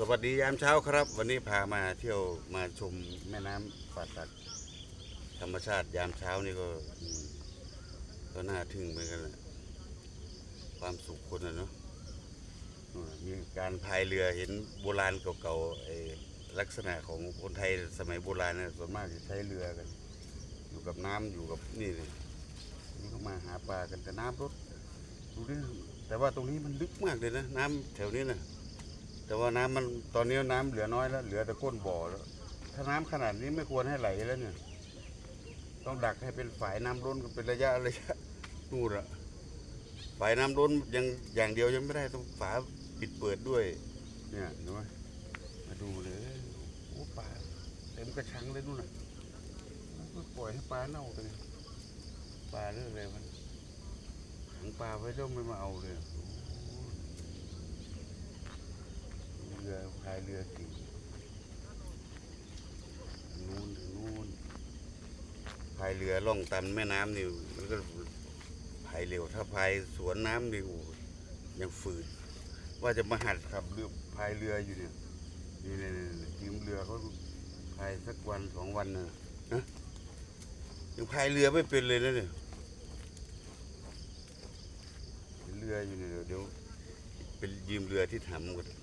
สวัสดียามเช้าครับ วันนี้พามาเที่ยวมาชมแม่น้ำป่าตัก ธรรมชาติยามเช้านี่ก็ก็น่าทึ่งเหมือนกันแหละความสุขคนอะเนาะมีการพายเรือเห็นโบราณเก่าๆไอ้ลักษณะของคนไทยสมัยโบราณเนี่ยส่วนมากจะใช้เรือกัน อยู่กับน้ำอยู่กับนี่เลยนี่ก็มาหาปลากันแต่น้ำลดดูดิแต่ว่าตรงนี้มันลึกมากเลยนะ น้ำแถวนี้นะ แต่ว่าน้ำมันตอนนี้น้ำเหลือน้อยแล้ว เหลือแต่ก้นบ่อแล้ว ถ้าน้ำขนาดนี้ไม่ควรให้ไหลแล้วเนี่ย ต้องดักให้เป็นฝายน้ำล้นกันเป็นระยะระยะนู่นอะฝายน้ำล้นยังอย่างเดียวยังไม่ได้ต้องฝาปิดเปิดด้วย เนี่ยเห็นไหมมาดูเลยโอ้ปลาเต็มกระชังเลยนู่นน่ะก็ปล่อยให้ปลาเน่าไปเลยปลาเรื่องอะไรมันขังปลาไว้แล้วไม่มาเอาเลยโอ้โห เรือพายเรือกิ่นู่นถึงนู่นพายเรือล่องตามแม่น้ำนี่มันก็พายเร็วถ้าพายสวนน้ำนี่โอ้ยังฝืดว่าจะมาหัดขับเรือพายเรืออยู่เนี่ยนี่นี่นี่ยืมเรือเขาพายสักวันสองวันนะนะยังพายเรือไม่เป็นเลยนะเนี่ยเห็นเรืออยู่เนี่ยเดี๋ยวเป็นยืมเรือที่ทำกัน